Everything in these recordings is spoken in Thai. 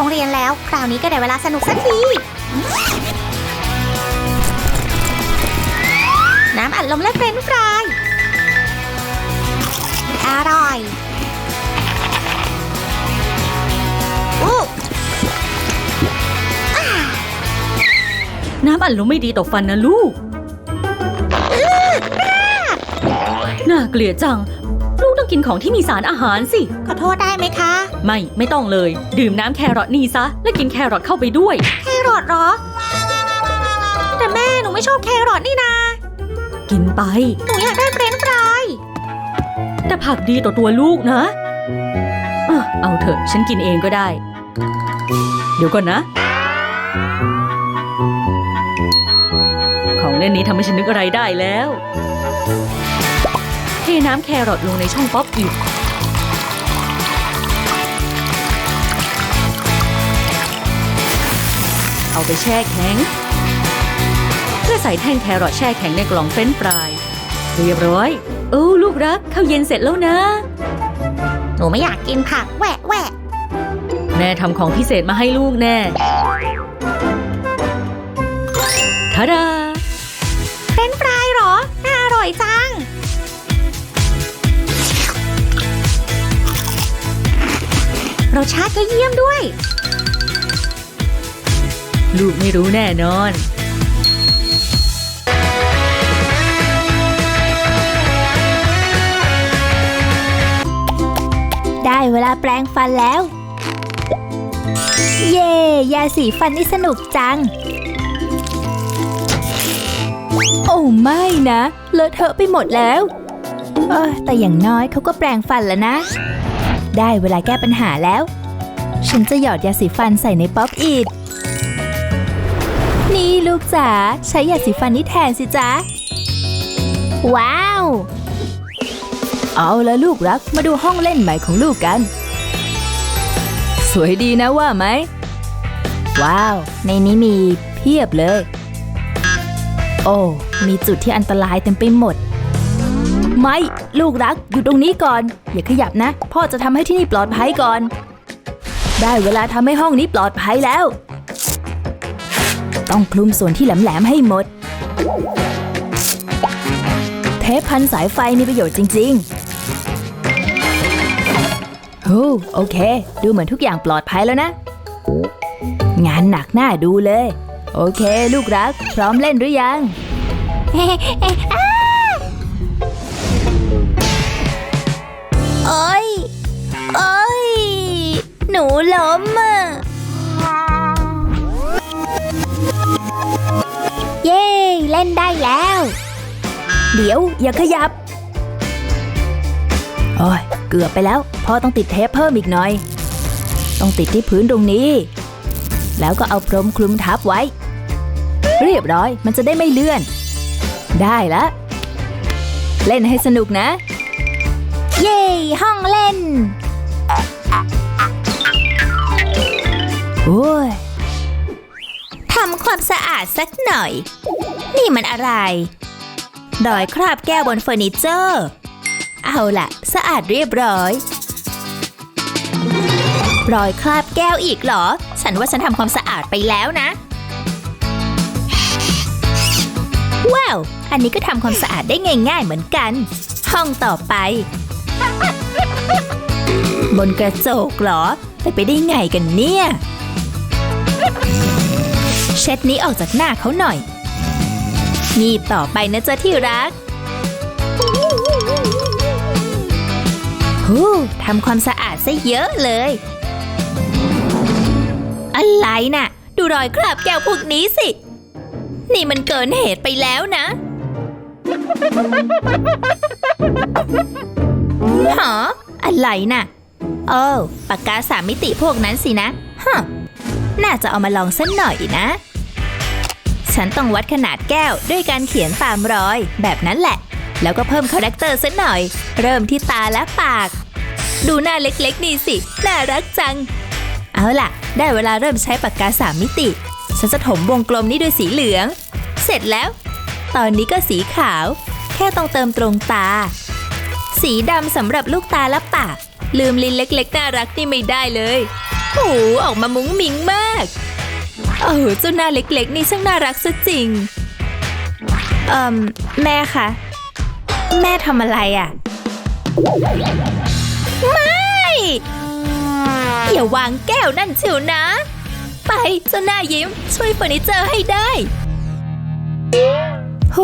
โรงเรียนแล้ว คราวนี้ก็ได้เวลาสนุกสักที น้ำอัดลมและเฟรนช์ฟราย อร่อยอู้น้ำอัดลมไม่ดีต่อฟันนะลูก น่าเกลียดจัง กต้องกินของที่มีสารอาหารสิ ขอโทษได้ไหมคะ ไม่ไม่ต้องเลย ดื่มน้ำแครอทนี่ซะ และกินแครอทเข้าไปด้วย แครอทเหรอ แต่แม่หนูไม่ชอบแครอทนี่นากินไป หนูอยากได้เฟรนช์ฟราย แต่ผักดีต่อตัวลูกนะอะเอาเถอะฉันกินเองก็ได้ เดี๋ยวก่อนนะ ของเล่นนี้ทำให้ฉันนึกอะไรได้แล้วเทน้ำแครอทลงในช่องป๊อปอิดเอาไปแช่แข็ง เพื่อใส่แท่งแครอทแช่แข็งในกล่องเฟรนช์ฟราย เรียบร้อย โอ้ลูกรักข้าวเย็นเสร็จแล้วนะ หนูไม่อยากกินผักแหวะแหวะแม่ทำของพิเศษมาให้ลูกแน่ทาดา ชาติก็เยี่ยมด้วย ลูกไม่รู้แน่นอน ได้เวลาแปรงฟันแล้ว เย่ยาสีฟันนี่สนุกจัง โอ้ไม่นะ เลอะเทอะไปหมดแล้วเออแต่อย่างน้อยเขาก็แปรงฟันแล้วนะ ได้เวลาแก้ปัญหาแล้ว ฉันจะหยอดยาสีฟันใส่ในป๊อปอีดนี่ลูกจ๋าใช้ยาสีฟันนี้แทนสิจ๊ะ ว้าว เอาละลูกรักมาดูห้องเล่นใหม่ของลูกกัน สวยดีนะว่าไหม ว้าว ในนี้มีเพียบเลย โอ้ มีจุดที่อันตรายเต็มไปหมด ไม่ ลูกรักอยู่ตรงนี้ก่อน อย่าขยับนะ พ่อจะทำให้ที่นี่ปลอดภัยก่อน ได้เวลาทำให้ห้องนี้ปลอดภัยแล้ว ต้องคลุมส่วนที่แหลมๆให้หมด เทปพันสายไฟมีประโยชน์จริงๆโอ้โอเค ดูเหมือนทุกอย่างปลอดภัยแล้วนะ งานหนักหน้าดูเลย โอเค ลูกรัก พร้อมเล่นหรือยัง ล้มอะเย้ เล่นได้แล้ว เดี๋ยว อย่าขยับ โอ้ย เกือบไปแล้ว พ่อต้องติดเทปเพิ่มอีกหน่อย ต้องติดที่พื้นตรงนี้ แล้วก็เอาพรมคลุมทับไว้ เรียบร้อยมันจะได้ไม่เลื่อน ได้ละเล่นให้สนุกนะ เย้ ห้องเล่น โอ้ยทำความสะอาดสักหน่อย นี่มันอะไรรอยคราบแก้วบนเฟอร์นิเจอร์ เอาละสะอาดเรียบร้อย รอยคราบแก้วอีกเหรอ ฉันว่าฉันทำความสะอาดไปแล้วนะ ว้าว อันนี้ก็ทำความสะอาดได้ง่าย ๆ เหมือนกัน ห้องต่อไป บนกระจกเหรอ ไปไปได้ไงกันเนี่ย เช็ดนี้ออกจากหน้าเขาหน่อย นี่ต่อไปนะจ๊ะที่รักฮู้ทำความสะอาดซะเยอะเลย อะไรน่ะ ดูรอยคราบแก้วพวกนี้สิ นี่มันเกินเหตุไปแล้วนะหออะไรน่ะ โอ้ปากกาสามมิติพวกนั้นสินะฮะ น่าจะเอามาลองสักหน่อยนะ ฉันต้องวัดขนาดแก้วด้วยการเขียนตามรอย แบบนั้นแหละ แล้วก็เพิ่มคาแรคเตอร์สักหน่อย เริ่มที่ตาและปาก ดูหน้าเล็กๆนี่สิ น่ารักจัง เอาล่ะ ได้เวลาเริ่มใช้ปากกาสามมิติ ฉันจะถมวงกลมนี้ด้วยสีเหลือง เสร็จแล้ว ตอนนี้ก็สีขาว แค่ต้องเติมตรงตา สีดำสำหรับลูกตาและปาก ลืมลิ้นเล็กๆน่ารักนี่ไม่ได้เลย หออกมามุ้งมิ้งมาก โอ้เจ้าหน้าเล็กๆ นี่ช่างน่ารักซะจริง เอ่มแม่คะ แม่ทำอะไรอะ่ะ ไม่อย่าวางแก้วนั่นเชียวนะ ไปเจ้าหน้ายิ้ม ช่วยเฟอร์นิเจอร์ให้ได้โห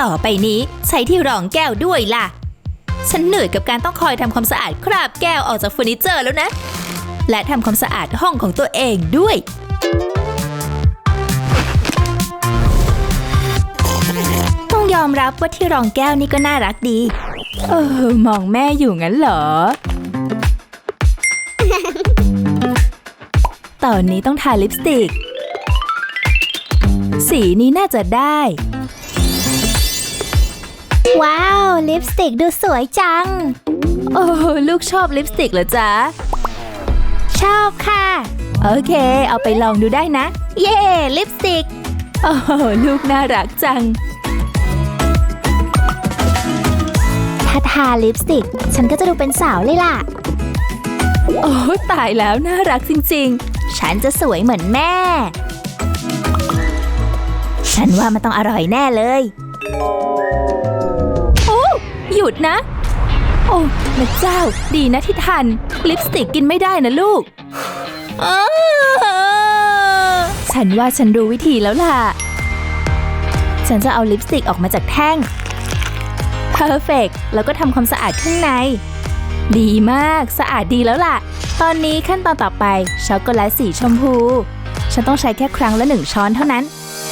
ต่อไปนี้ใช้ที่รองแก้วด้วยล่ะ ฉันเหนื่อยกับการต้องคอยทำความสะอาดคราบแก้วออกจากเฟอร์นิเจอร์แล้วนะ และทำความสะอาดห้องของตัวเองด้วย ต้องยอมรับว่าที่รองแก้วนี่ก็น่ารักดี เออ มองแม่อยู่งั้นเหรอ ตอนนี้ต้องทาลิปสติก สีนี้น่าจะได้ ว้าว ลิปสติกดูสวยจัง โอ้ ลูกชอบลิปสติกเหรอจ๊ะ ชอบค่ะ โอเค เอาไปลองดูได้นะ เย่ลิปสติก โอ้ลูกน่ารักจัง ถ้าทาลิปสติก ฉันก็จะดูเป็นสาวเลยล่ะ โอ้ตายแล้วน่ารักจริงฉันจะสวยเหมือนแม่ ฉันว่ามันต้องอร่อยแน่เลยๆโอ้หยุดนะ โอ้พระเจ้า ดีนะที่ทัน ลิปสติกกินไม่ได้นะลูกอ้าฉันว่าฉันรู้วิธีแล้วล่ะ ฉันจะเอาลิปสติกออกมาจากแท่ง Perfect แล้วก็ทำความสะอาดข้างใน ดีมาก สะอาดดีแล้วล่ะ ตอนนี้ขั้นตอนต่อไป ช็อกโกแลตสีชมพู ฉันต้องใช้แค่ครั้งละหนึ่งช้อนเท่านั้น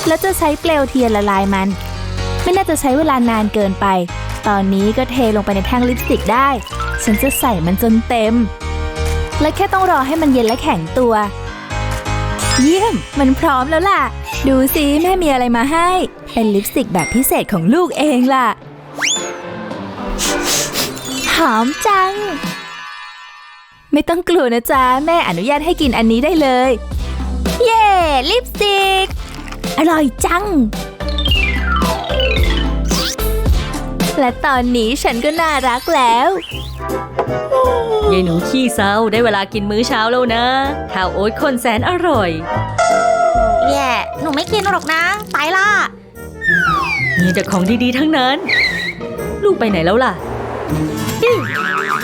แล้วจะใช้เปลวเทียนละลายมัน ไม่น่าจะใช้เวลานานเกินไป ตอนนี้ก็เทลงไปในแท่งลิปสติกได้ ฉันจะใส่มันจนเต็ม และแค่ต้องรอให้มันเย็นและแข็งตัว เยี่ยม มันพร้อมแล้วล่ะ ดูสิแม่มีอะไรมาให้ เป็นลิปสติกแบบพิเศษของลูกเองล่ะ หอมจัง ไม่ต้องกลัวนะจ๊ะ แม่อนุญาตให้กินอันนี้ได้เลย เย่ลิปสติก อร่อยจัง และตอนนี้ฉันก็น่ารักแล้วยายหนูขี้เศร้าได้เวลากินมื้อเช้าแล้วนะข้าวโอ๊ตคนแสนอร่อย แย่ หนูไม่กินหรอกนะไปล่ะ มีแต่ของดีๆทั้งนั้น ลูกไปไหนแล้วล่ะนี่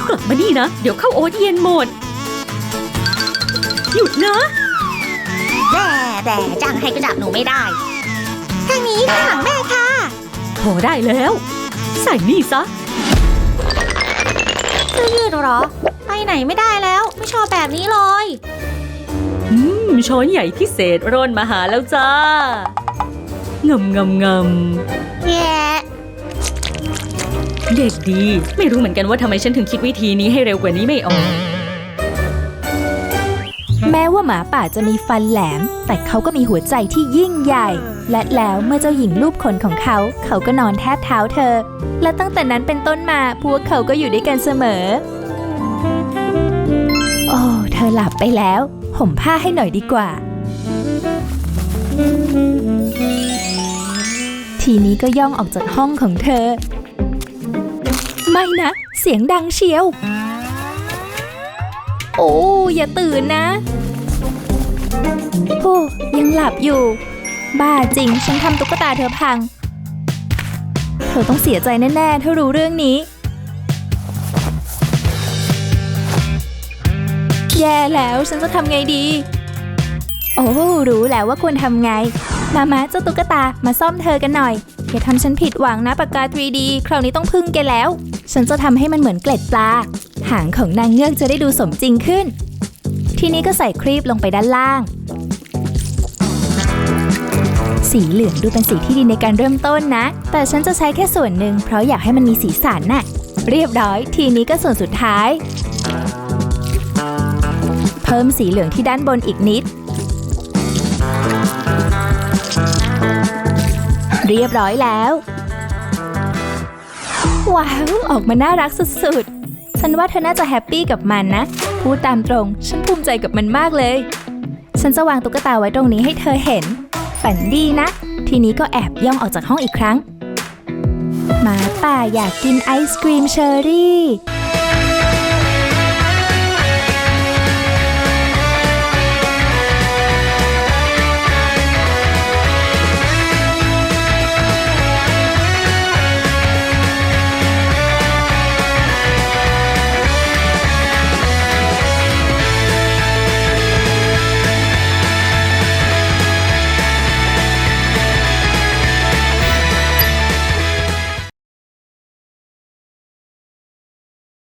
กลับมานี่นะ เดี๋ยวข้าวโอ๊ตเย็นหมด หยุดนะแด่แด่จังให้ก็จับหนูไม่ได้ ทางนี้ข้างหลังแม่ค่ะ พอได้แล้ว ใส่นี่ซะเสื้อยืดเหรอ ไปไหนไม่ได้แล้ว ไม่ชอบแบบนี้เลย อืม ช้อนใหญ่พิเศษร่นมาหาแล้วจ้างำงำงแย่ำเด็กดี ไม่รู้เหมือนกันว่าทำไมฉันถึงคิดวิธีนี้ให้เร็วกว่านี้ไม่ออก แม้ว่าหมาป่าจะมีฟันแหลม แต่เขาก็มีหัวใจที่ยิ่งใหญ่ และแล้วเมื่อเจ้าหญิงรูปขนของเขา เขาก็นอนแทบเท้าเธอ และตั้งแต่นั้นเป็นต้นมาพวกเขาก็อยู่ด้วยกันเสมอ โอ้ เธอหลับไปแล้ว ห่มผ้าให้หน่อยดีกว่า ทีนี้ก็ย่องออกจากห้องของเธอ ไม่นะ เสียงดังเชียว โอ้ อย่าตื่นนะ โอ้ ยังหลับอยู่ บ้าจริง ฉันทำตุ๊กตาเธอพัง เธอต้องเสียใจแน่ๆ ถ้ารู้เรื่องนี้ แย่แล้วฉันจะทำไงดี โอ้รู้แล้วว่าควรทำไง มามาเจ้าตุ๊กตามาซ่อมเธอกันหน่อย อย่าทำฉันผิดหวังนะปากกา 3D คราวนี้ต้องพึ่งแกแล้ว ฉันจะทำให้มันเหมือนเกล็ดปลา หางของนางเงือกจะได้ดูสมจริงขึ้น ทีนี้ก็ใส่ครีบลงไปด้านล่าง สีเหลืองดูเป็นสีที่ดีในการเริ่มต้นนะ แต่ฉันจะใช้แค่ส่วนหนึ่งเพราะอยากให้มันมีสีสันน่ะ เรียบร้อย ทีนี้ก็ส่วนสุดท้าย เพิ่มสีเหลืองที่ด้านบนอีกนิด เรียบร้อยแล้ว ว้าว ออกมาน่ารักสุดๆ ฉันว่าเธอน่าจะแฮปปี้กับมันนะ พูดตามตรง ฉันภูมิใจกับมันมากเลย ฉันจะวางตุ๊กตาไว้ตรงนี้ให้เธอเห็น ฝันดีนะ ทีนี้ก็แอบย่องออกจากห้องอีกครั้ง หมาป่าอยากกินไอศกรีมเชอร์รี่